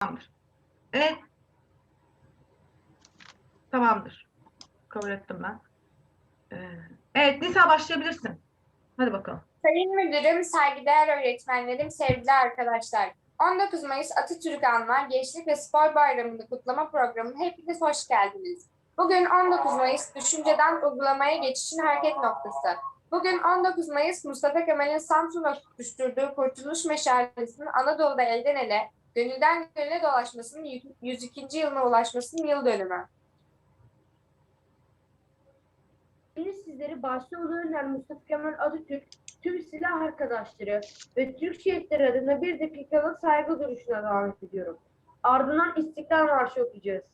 Tamamdır. Evet. Tamamdır. Kabul ettim ben. Ee, evet Nisa başlayabilirsin. Hadi bakalım. Sayın Müdürüm, saygıdeğer öğretmenlerim, sevgili arkadaşlar. 19 Mayıs Atatürk Anma Gençlik ve Spor Bayramı'nı kutlama programına hepiniz hoş geldiniz. Bugün 19 Mayıs düşünceden uygulamaya geçişin hareket noktası. Bugün 19 Mayıs Mustafa Kemal'in Samsun'a tutuşturduğu Kurtuluş Meşalesi'nin Anadolu'da elden ele, gönülden gönüle dolaşmasının 102. yılına ulaşmasının yıl dönümü. Şimdi sizleri başta Ulu Önder Mustafa Kemal Atatürk, tüm silah arkadaşları ve Türk şehitleri adına bir dakikalık saygı duruşuna davet ediyorum. Ardından İstiklal Marşı okuyacağız.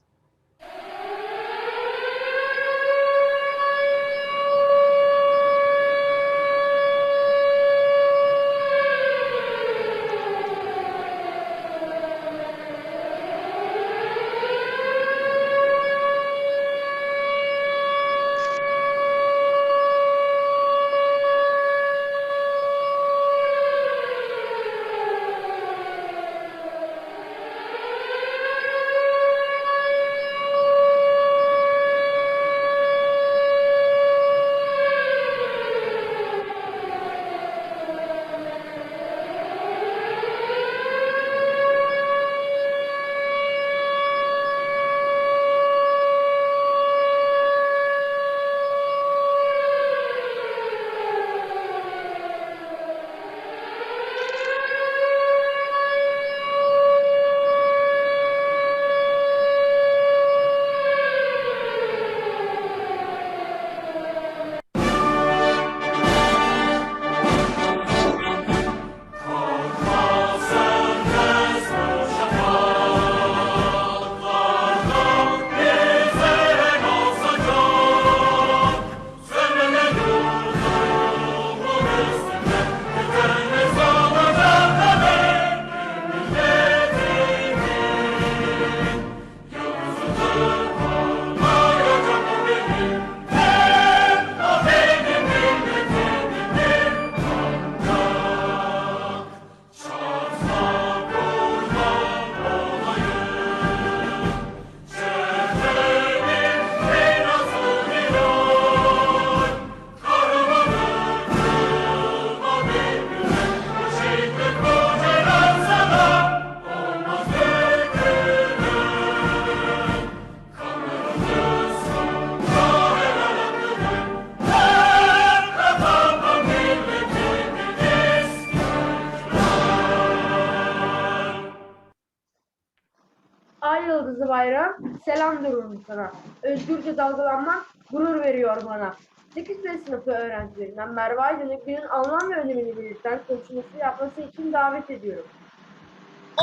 Özgürce dalgalanmak gurur veriyor bana. 8. sınıfı öğrencilerinden Merve Aydın'ı günün anlam ve önemini belirten konuşması yapması için davet ediyorum.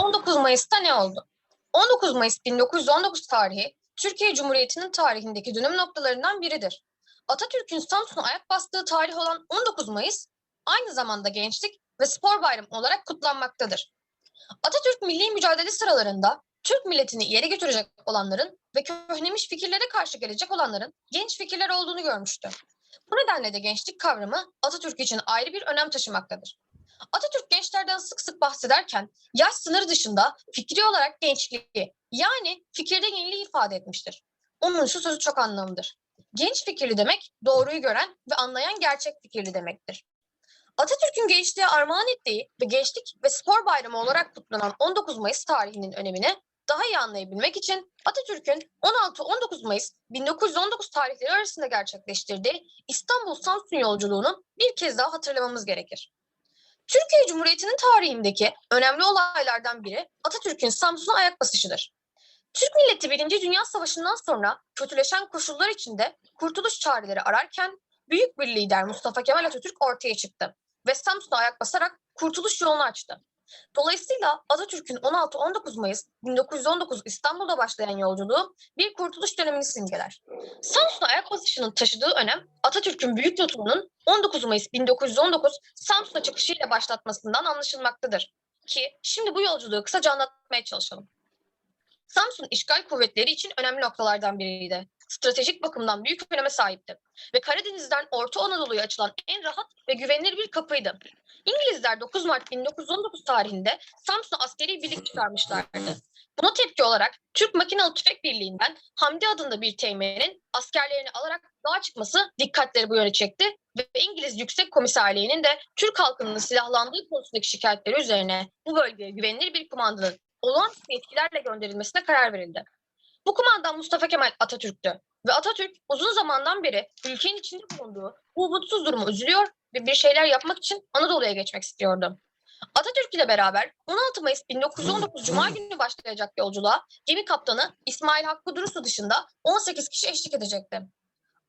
19 Mayıs'ta ne oldu? 19 Mayıs 1919 tarihi Türkiye Cumhuriyeti'nin tarihindeki dönüm noktalarından biridir. Atatürk'ün Samsun'a ayak bastığı tarih olan 19 Mayıs aynı zamanda gençlik ve spor bayramı olarak kutlanmaktadır. Atatürk milli mücadele sıralarında Türk milletini ileri götürecek olanların ve köhnemiş fikirlere karşı gelecek olanların genç fikirler olduğunu görmüştü. Bu nedenle de gençlik kavramı Atatürk için ayrı bir önem taşımaktadır. Atatürk gençlerden sık sık bahsederken yaş sınırı dışında fikri olarak gençliği yani fikirde yeniliği ifade etmiştir. Onun şu sözü çok anlamlıdır. Genç fikirli demek doğruyu gören ve anlayan gerçek fikirli demektir. Atatürk'ün gençliğe armağan ettiği ve gençlik ve spor bayramı olarak kutlanan 19 Mayıs tarihinin önemini daha iyi anlayabilmek için Atatürk'ün 16-19 Mayıs 1919 tarihleri arasında gerçekleştirdiği İstanbul-Samsun yolculuğunu bir kez daha hatırlamamız gerekir. Türkiye Cumhuriyeti'nin tarihindeki önemli olaylardan biri Atatürk'ün Samsun'a ayak basışıdır. Türk milleti Birinci Dünya Savaşı'ndan sonra kötüleşen koşullar içinde kurtuluş çareleri ararken büyük bir lider Mustafa Kemal Atatürk ortaya çıktı ve Samsun'a ayak basarak kurtuluş yolunu açtı. Dolayısıyla Atatürk'ün 16-19 Mayıs 1919 İstanbul'da başlayan yolculuğu bir kurtuluş dönemini simgeler. Samsun'a ayak basışının taşıdığı önem Atatürk'ün büyük lütfunun 19 Mayıs 1919 Samsun'a çıkışıyla başlatmasından anlaşılmaktadır. Ki şimdi bu yolculuğu kısaca anlatmaya çalışalım. Samsun işgal kuvvetleri için önemli noktalardan biriydi. Stratejik bakımdan büyük öneme sahipti ve Karadeniz'den Orta Anadolu'ya açılan en rahat ve güvenilir bir kapıydı. İngilizler 9 Mart 1919 tarihinde Samsun'a askeri birlik çıkarmışlardı. Buna tepki olarak Türk Makinalı Tüfek Birliği'nden Hamdi adında bir teğmenin askerlerini alarak dağa çıkması dikkatleri bu yöne çekti ve İngiliz Yüksek Komiserliği'nin de Türk halkının silahlandığı konusundaki şikayetleri üzerine bu bölgeye güvenilir bir kumandanın olağanüstü yetkilerle gönderilmesine karar verildi. Bu kumandan Mustafa Kemal Atatürk'tü ve Atatürk uzun zamandan beri ülkenin içinde bulunduğu bu umutsuz durumu üzülüyor ve bir şeyler yapmak için Anadolu'ya geçmek istiyordu. Atatürk ile beraber 16 Mayıs 1919 Cuma günü başlayacak yolculuğa gemi kaptanı İsmail Hakkı Durusu dışında 18 kişi eşlik edecekti.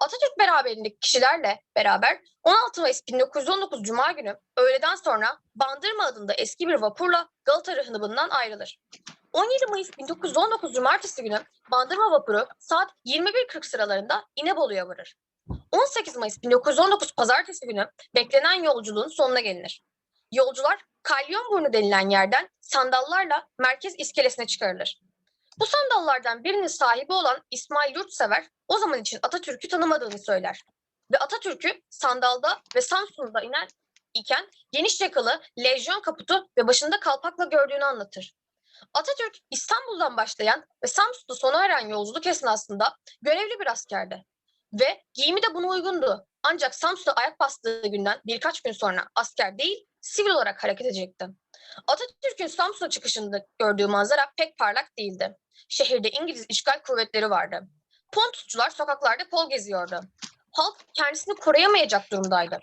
Atatürk beraberindeki kişilerle beraber 16 Mayıs 1919 Cuma günü öğleden sonra Bandırma adında eski bir vapurla Galata Rıhını'ndan ayrılır. 17 Mayıs 1919 Cumartesi günü Bandırma vapuru saat 21.40 sıralarında İnebolu'ya varır. 18 Mayıs 1919 Pazartesi günü beklenen yolculuğun sonuna gelinir. Yolcular Kalyonburnu denilen yerden sandallarla merkez iskelesine çıkarılır. Bu sandallardan birinin sahibi olan İsmail Yurtsever o zaman için Atatürk'ü tanımadığını söyler. Ve Atatürk'ü sandalda ve Samsun'da iner iken geniş yakalı lejyon kaputu ve başında kalpakla gördüğünü anlatır. Atatürk İstanbul'dan başlayan ve Samsun'da sona eren yolculuk esnasında görevli bir askerdi. Ve giyimi de buna uygundu. Ancak Samsun'a ayak bastığı günden birkaç gün sonra asker değil, sivil olarak hareket edecekti. Atatürk'ün Samsun'a çıkışında gördüğü manzara pek parlak değildi. Şehirde İngiliz işgal kuvvetleri vardı. Pontusçular sokaklarda kol geziyordu. Halk kendisini koruyamayacak durumdaydı.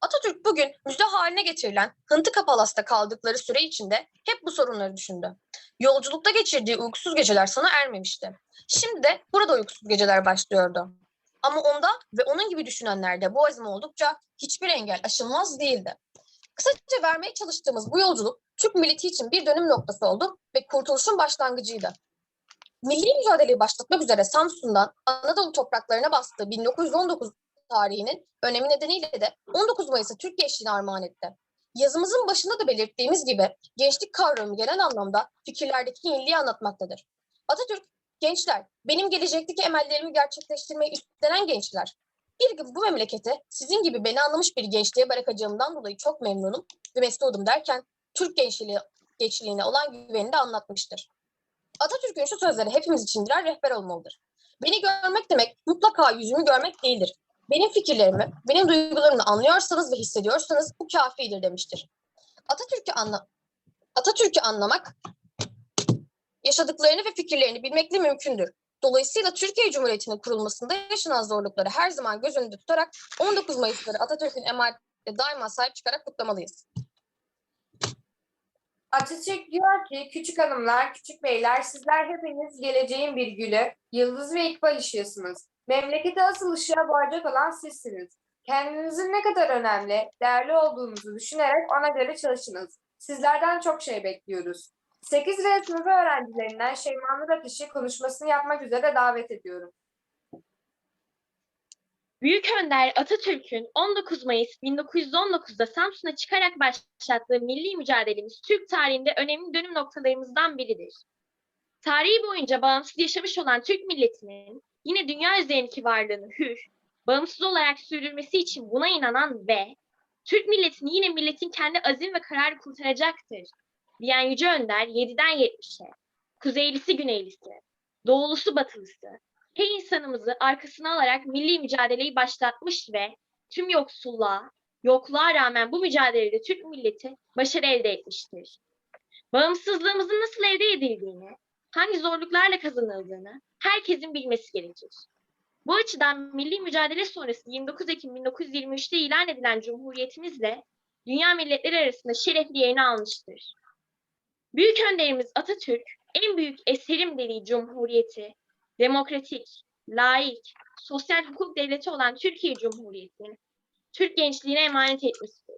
Atatürk bugün müjde haline getirilen Hıntıka Palas'ta kaldıkları süre içinde hep bu sorunları düşündü. Yolculukta geçirdiği uykusuz geceler sona ermemişti. Şimdi de burada uykusuz geceler başlıyordu. Ama onda ve onun gibi düşünenlerde bu azim oldukça hiçbir engel aşılmaz değildi. Kısaca vermeye çalıştığımız bu yolculuk Türk milleti için bir dönüm noktası oldu ve kurtuluşun başlangıcıydı. Milli mücadeleyi başlatmak üzere Samsun'dan Anadolu topraklarına bastığı 1919 tarihinin önemi nedeniyle de 19 Mayıs'ı Türk gençliğine armağan etti. Yazımızın başında da belirttiğimiz gibi gençlik kavramı genel anlamda fikirlerdeki yeniliği anlatmaktadır. Atatürk, gençler, benim gelecekteki emellerimi gerçekleştirmeyi üstlenen gençler. Bir gün bu memlekete sizin gibi beni anlamış bir gençliğe bırakacağımdan dolayı çok memnunum ve mesudum derken Türk gençliği, gençliğine olan güvenini de anlatmıştır. Atatürk'ün şu sözleri hepimiz için birer rehber olmalıdır. Beni görmek demek mutlaka yüzümü görmek değildir. Benim fikirlerimi, benim duygularımı anlıyorsanız ve hissediyorsanız bu kafidir demiştir. Atatürk'ü anla Atatürk'ü anlamak yaşadıklarını ve fikirlerini bilmekle mümkündür. Dolayısıyla Türkiye Cumhuriyeti'nin kurulmasında yaşanan zorlukları her zaman göz önünde tutarak 19 Mayıs'ları Atatürk'ün emanetine daima sahip çıkarak kutlamalıyız. Atatürk diyor ki küçük hanımlar, küçük beyler sizler hepiniz geleceğin bir gülü, yıldız ve ikbal ışığısınız. Memlekete asıl ışığa boğacak olan sizsiniz. Kendinizin ne kadar önemli, değerli olduğunuzu düşünerek ona göre çalışınız. Sizlerden çok şey bekliyoruz. 8 ve sınıfı öğrencilerinden Şeyma Nur konuşmasını yapmak üzere davet ediyorum. Büyük Önder Atatürk'ün 19 Mayıs 1919'da Samsun'a çıkarak başlattığı milli mücadelemiz Türk tarihinde önemli dönüm noktalarımızdan biridir. Tarihi boyunca bağımsız yaşamış olan Türk milletinin yine dünya üzerindeki varlığını hür, bağımsız olarak sürdürmesi için buna inanan ve Türk milletini yine milletin kendi azim ve kararı kurtaracaktır diyen Yüce Önder 7'den 70'e, kuzeylisi güneylisi, doğulusu batılısı, her insanımızı arkasına alarak milli mücadeleyi başlatmış ve tüm yoksulluğa, yokluğa rağmen bu mücadelede Türk milleti başarı elde etmiştir. Bağımsızlığımızın nasıl elde edildiğini, hangi zorluklarla kazanıldığını herkesin bilmesi gerekir. Bu açıdan milli mücadele sonrası 29 Ekim 1923'te ilan edilen Cumhuriyetimizle dünya milletleri arasında şerefli yerini almıştır. Büyük önderimiz Atatürk, en büyük eserim dediği Cumhuriyeti, demokratik, laik, sosyal hukuk devleti olan Türkiye Cumhuriyeti'nin Türk gençliğine emanet etmiştir.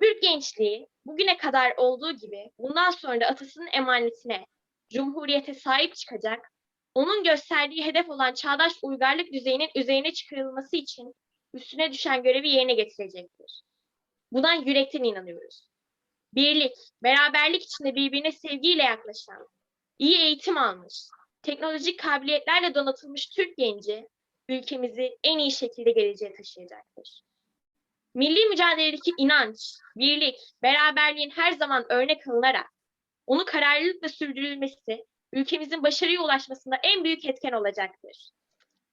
Türk gençliği bugüne kadar olduğu gibi bundan sonra da atasının emanetine, Cumhuriyete sahip çıkacak, onun gösterdiği hedef olan çağdaş uygarlık düzeyinin üzerine çıkarılması için üstüne düşen görevi yerine getirecektir. Buna yürekten inanıyoruz. Birlik, beraberlik içinde birbirine sevgiyle yaklaşan, iyi eğitim almış, teknolojik kabiliyetlerle donatılmış Türk genci ülkemizi en iyi şekilde geleceğe taşıyacaktır. Milli mücadeledeki inanç, birlik, beraberliğin her zaman örnek alınarak onu kararlılıkla sürdürülmesi ülkemizin başarıya ulaşmasında en büyük etken olacaktır.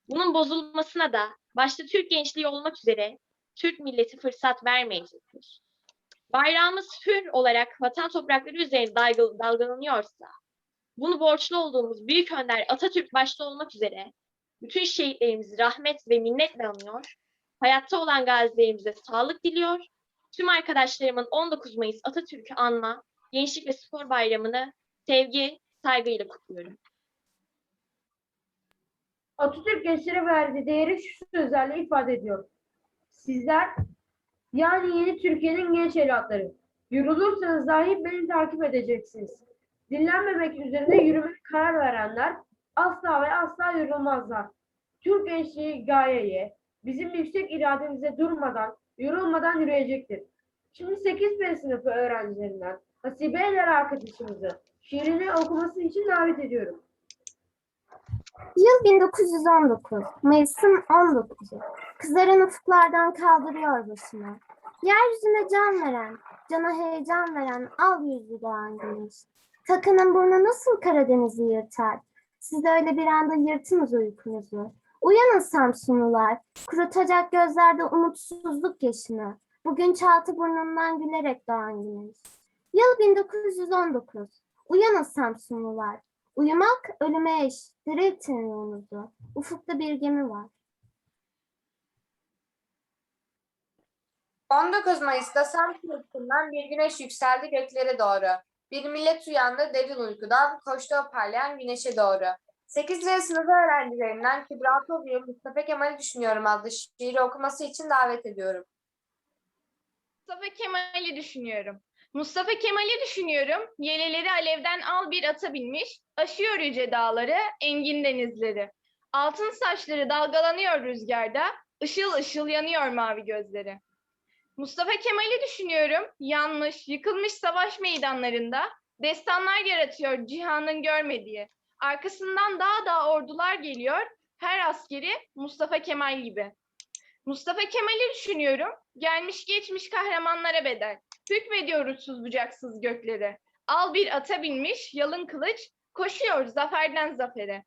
Bunun bozulmasına da başta Türk gençliği olmak üzere Türk milleti fırsat vermeyecektir. Bayrağımız hür olarak vatan toprakları üzerinde dalga- dalgalanıyorsa, bunu borçlu olduğumuz Büyük Önder Atatürk başta olmak üzere bütün şehitlerimizi rahmet ve minnetle anıyor, hayatta olan gazilerimize sağlık diliyor, tüm arkadaşlarımın 19 Mayıs Atatürk'ü anma, Gençlik ve Spor Bayramı'nı sevgi, saygıyla kutluyorum. Atatürk gençlere verdiği değeri şu sözlerle ifade ediyor. Sizler yani yeni Türkiye'nin genç evlatları. Yorulursanız dahi beni takip edeceksiniz. Dinlenmemek üzerine yürümeye karar verenler asla ve asla yorulmazlar. Türk gençliği gayeye, bizim yüksek irademize durmadan, yorulmadan yürüyecektir. Şimdi 8 B sınıfı öğrencilerinden Hasibe Eler arkadaşımızı şiirini okuması için davet ediyorum. Yıl 1919, Mayıs'ın 19'u. Kızaran ufuklardan kaldırıyor başını. Yeryüzüne can veren, cana heyecan veren al yüzlü doğan güneş. Takının burnu nasıl Karadeniz'i yırtar? Siz öyle bir anda yırtınız uykunuzu. Uyanın Samsunlular, kurutacak gözlerde umutsuzluk yaşını. Bugün çaltı burnundan gülerek doğan güneş. Yıl 1919, uyanın Samsunlular. Uyumak ölüme eş, diriltin ruhunuzu. Ufukta bir gemi var. 19 Mayıs'ta Samsun ufkundan bir güneş yükseldi göklere doğru. Bir millet uyandı derin uykudan, koştu parlayan güneşe doğru. 8. sınıfı öğrencilerinden Kübra Tobyo, Mustafa Kemal'i düşünüyorum adlı şiiri okuması için davet ediyorum. Mustafa Kemal'i düşünüyorum. Mustafa Kemal'i düşünüyorum. Yeleleri alevden al bir ata binmiş, aşıyor yüce dağları, engin denizleri. Altın saçları dalgalanıyor rüzgarda, ışıl ışıl yanıyor mavi gözleri. Mustafa Kemal'i düşünüyorum. Yanmış, yıkılmış savaş meydanlarında destanlar yaratıyor cihanın görmediği. Arkasından daha daha ordular geliyor. Her askeri Mustafa Kemal gibi. Mustafa Kemal'i düşünüyorum. Gelmiş geçmiş kahramanlara bedel. Hükmediyor uçsuz bucaksız göklere. Al bir ata binmiş, yalın kılıç, koşuyor zaferden zafere.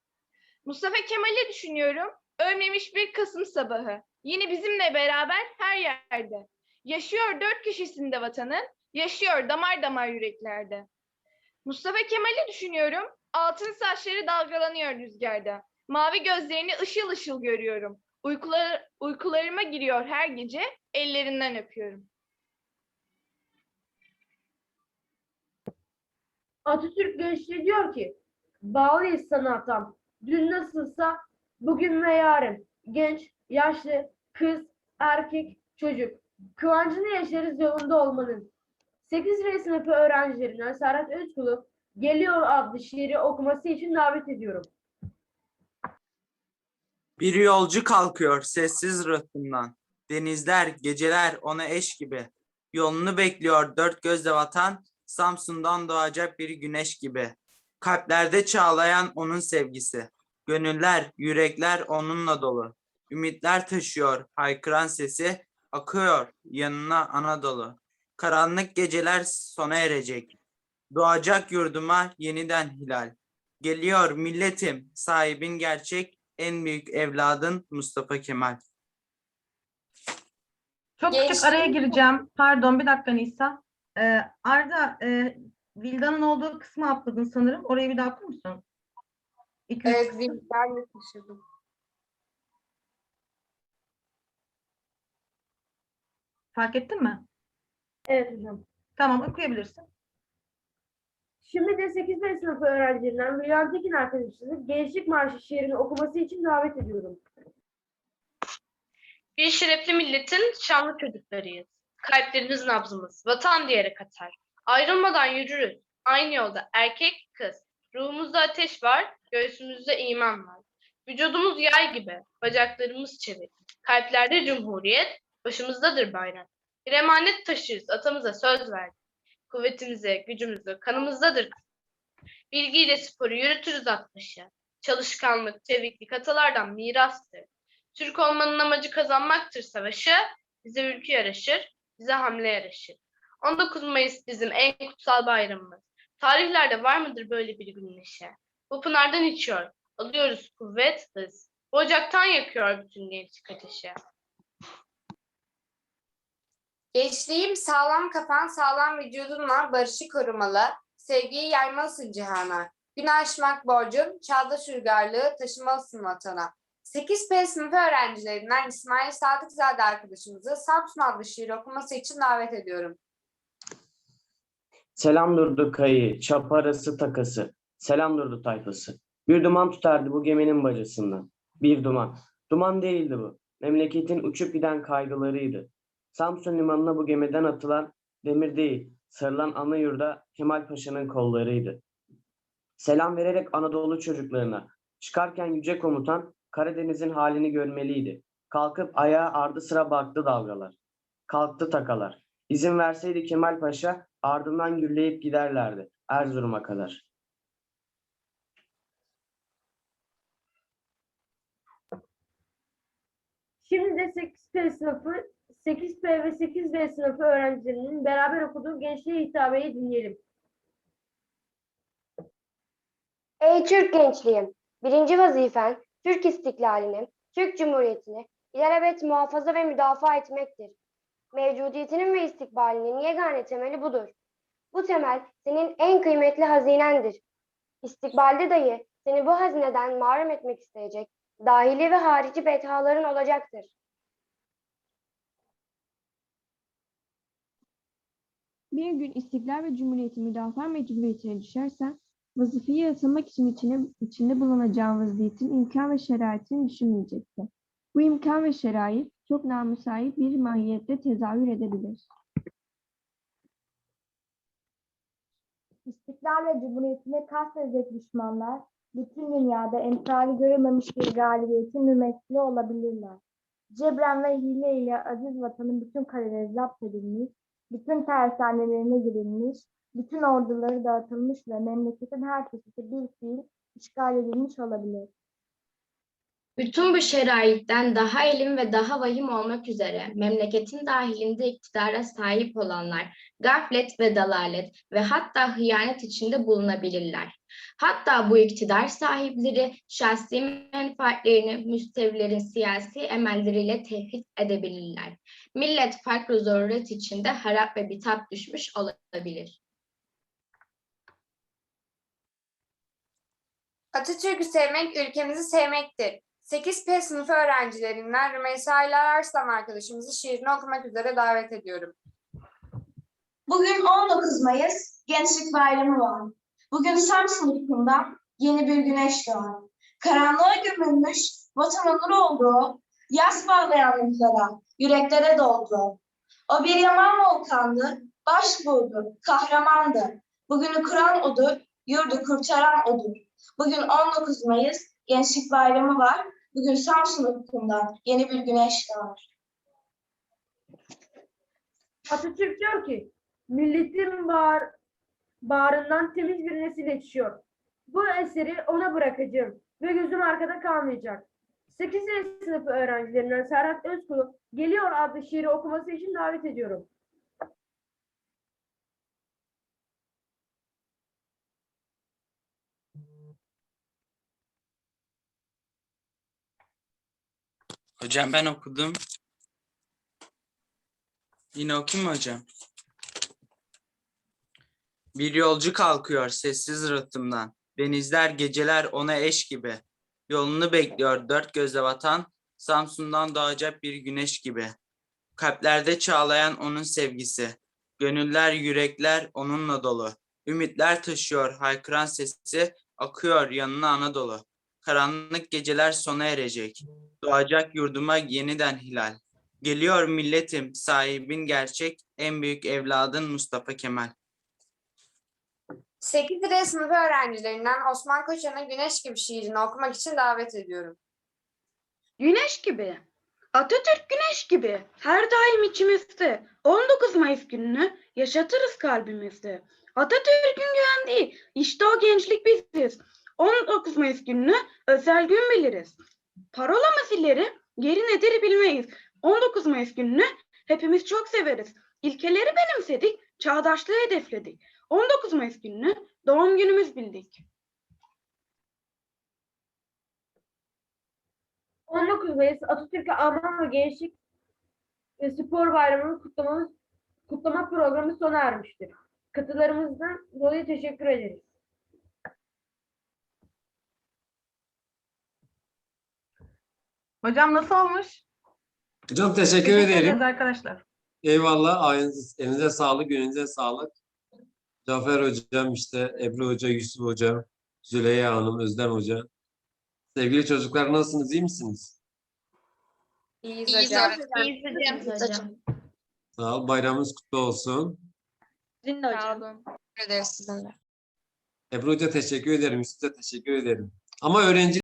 Mustafa Kemal'i düşünüyorum. Ölmemiş bir Kasım sabahı. Yine bizimle beraber her yerde. Yaşıyor dört kişisinde vatanın, yaşıyor damar damar yüreklerde. Mustafa Kemal'i düşünüyorum. Altın saçları dalgalanıyor rüzgarda. Mavi gözlerini ışıl ışıl görüyorum. Uykular, uykularıma giriyor her gece, ellerinden öpüyorum. Atatürk gençliği diyor ki, bağlıyız sana atam. Dün nasılsa bugün ve yarın. Genç, yaşlı, kız, erkek, çocuk. Kıvancını yaşarız yolunda olmanın. 8 R sınıfı öğrencilerinden Serhat Özkul'u Geliyor adlı şiiri okuması için davet ediyorum. Bir yolcu kalkıyor sessiz rıhtımdan. Denizler, geceler ona eş gibi. Yolunu bekliyor dört gözle vatan, Samsun'dan doğacak bir güneş gibi. Kalplerde çağlayan onun sevgisi. Gönüller, yürekler onunla dolu. Ümitler taşıyor haykıran sesi, akıyor yanına Anadolu. Karanlık geceler sona erecek. Doğacak yurduma yeniden hilal. Geliyor milletim, sahibin gerçek, en büyük evladın Mustafa Kemal. Çok küçük araya gireceğim. Pardon bir dakika Nisa. Ee, Arda, e, Vilda'nın olduğu kısmı atladın sanırım. Orayı bir daha okur musun? İki, üç Evet, kısım. ben de. Fark ettin mi? Evet hocam. Tamam okuyabilirsin. Şimdi de 8 B sınıfı öğrencilerinden Bülent Tekin arkadaşımızı Gençlik Marşı şiirini okuması için davet ediyorum. Bir şerefli milletin şanlı çocuklarıyız. Kalplerimiz nabzımız, vatan diyerek atar. Ayrılmadan yürürüz. Aynı yolda erkek, kız. Ruhumuzda ateş var, göğsümüzde iman var. Vücudumuz yay gibi, bacaklarımız çevik. Kalplerde cumhuriyet, başımızdadır bayrak. Bir emanet taşırız, atamıza söz verdik. Kuvvetimize, gücümüzü, kanımızdadır. Bilgiyle sporu yürütürüz at başı. Çalışkanlık, çeviklik atalardan mirastır. Türk olmanın amacı kazanmaktır savaşı. Bize ülke yaraşır, bize hamle yaraşır. 19 Mayıs bizim en kutsal bayramımız. Tarihlerde var mıdır böyle bir gün neşe? Bu pınardan içiyor, alıyoruz kuvvet, hız. Ocaktan yakıyor bütün gençlik ateşi. Gençliğim sağlam kafan, sağlam vücudunla barışı korumalı. Sevgiyi yaymalısın cihana. Gün aşmak borcun, çağdaş uygarlığı taşımalısın vatana. 8P sınıfı öğrencilerinden İsmail Sadıkzade arkadaşımızı Samsun adlı şiir okuması için davet ediyorum. Selam durdu kayı, çap arası takası. Selam durdu tayfası. Bir duman tutardı bu geminin bacasından. Bir duman. Duman değildi bu. Memleketin uçup giden kaygılarıydı. Samsun limanına bu gemiden atılan demir değil, sarılan ana yurda Kemal Paşa'nın kollarıydı. Selam vererek Anadolu çocuklarına. Çıkarken yüce komutan Karadeniz'in halini görmeliydi. Kalkıp ayağa ardı sıra baktı dalgalar. Kalktı takalar. İzin verseydi Kemal Paşa ardından gürleyip giderlerdi Erzurum'a kadar. Şimdi de 8P sınıfı, 8P ve 8D sınıfı öğrencilerinin beraber okuduğu gençliğe hitabeyi dinleyelim. Ey Türk gençliğim! Birinci vazifen Türk istiklalini, Türk Cumhuriyeti'ni ilelebet muhafaza ve müdafaa etmektir. Mevcudiyetinin ve istikbalinin yegane temeli budur. Bu temel senin en kıymetli hazinendir. İstikbalde dahi seni bu hazineden mahrum etmek isteyecek dahili ve harici bethaların olacaktır. Bir gün istiklal ve cumhuriyeti müdafaa mecburiyetine düşersen, vazifeyi yasamak için içine, içinde bulunacağın vaziyetin imkan ve şeraitini düşünmeyeceksin. Bu imkan ve şerait çok namüsait bir mahiyette tezahür edebilir. İstiklal ve Cumhuriyetine kastedecek düşmanlar, bütün dünyada emsali görülmemiş bir galibiyetin mümessili olabilirler. Cebren ve hile ile aziz vatanın bütün kaleleri zapt edilmiş, bütün tersanelerine girilmiş, bütün orduları dağıtılmış ve memleketin her köşesi bir fiil işgal edilmiş olabilir. Bütün bu şeraitten daha elim ve daha vahim olmak üzere memleketin dahilinde iktidara sahip olanlar gaflet ve dalalet ve hatta hıyanet içinde bulunabilirler. Hatta bu iktidar sahipleri şahsi menfaatlerini müstevlerin siyasi emelleriyle tehdit edebilirler. Millet farklı zaruret içinde harap ve bitap düşmüş olabilir. Atatürk'ü sevmek ülkemizi sevmektir. 8P sınıfı öğrencilerinden Rümeysa İlal Arslan arkadaşımızı şiirini okumak üzere davet ediyorum. Bugün 19 Mayıs Gençlik Bayramı var. Bugün Samsun ufkundan yeni bir güneş doğar. Karanlığa gömülmüş, vatanın nur olduğu, yas bağlayan ruhlara, yüreklere doldu. O bir yaman volkandı, başbuğdu, kahramandı. Bugünü kuran odur, yurdu kurtaran odur. Bugün 19 Mayıs Gençlik Bayramı var. Bugün Samsun ufkundan yeni bir güneş doğar. Atatürk diyor ki, milletin bağır, bağrından temiz bir nesil yetişiyor. Bu eseri ona bırakacağım ve gözüm arkada kalmayacak. 8. sınıfı öğrencilerinden Serhat Özkulu Geliyor adlı şiiri okuması için davet ediyorum. Hocam ben okudum. Yine okuyayım mı hocam? Bir yolcu kalkıyor sessiz rıhtımdan. Denizler geceler ona eş gibi. Yolunu bekliyor dört gözle vatan. Samsun'dan doğacak bir güneş gibi. Kalplerde çağlayan onun sevgisi. Gönüller, yürekler onunla dolu. Ümitler taşıyor haykıran sesi. Akıyor yanına Anadolu. Karanlık geceler sona erecek. Doğacak yurduma yeniden hilal. Geliyor milletim, sahibin gerçek, en büyük evladın Mustafa Kemal. 8D sınıfı öğrencilerinden Osman Koçan'ın Güneş gibi şiirini okumak için davet ediyorum. Güneş gibi. Atatürk güneş gibi. Her daim içimizde. 19 Mayıs gününü yaşatırız kalbimizde. Atatürk'ün güvendiği işte o gençlik biziz. 19 Mayıs gününü özel gün biliriz. Parolamız ileri, geri nedir bilmeyiz. 19 Mayıs gününü hepimiz çok severiz. İlkeleri benimsedik, çağdaşlığı hedefledik. 19 Mayıs gününü doğum günümüz bildik. 19 Mayıs Atatürk'ü anma ve gençlik ve spor bayramını kutlama programı sona ermiştir. Katılarımızdan dolayı teşekkür ederiz. Hocam nasıl olmuş? Hocam teşekkür ederiz ederim. arkadaşlar. Eyvallah. Ayınız, elinize sağlık, gününüze sağlık. Cafer Hocam, işte Ebru Hoca, Yusuf Hocam, Züleyha Hanım, Özlem Hoca. Sevgili çocuklar nasılsınız, iyi misiniz? İyiyiz İyiyiz hocam. hocam. İyiyiz hocam. Sağ ol, bayramınız kutlu olsun. Sizin de Sağ hocam. olun. Teşekkür ederiz sizin de. Ebru Hoca teşekkür ederim, Yusuf da teşekkür ederim. Ama öğrenci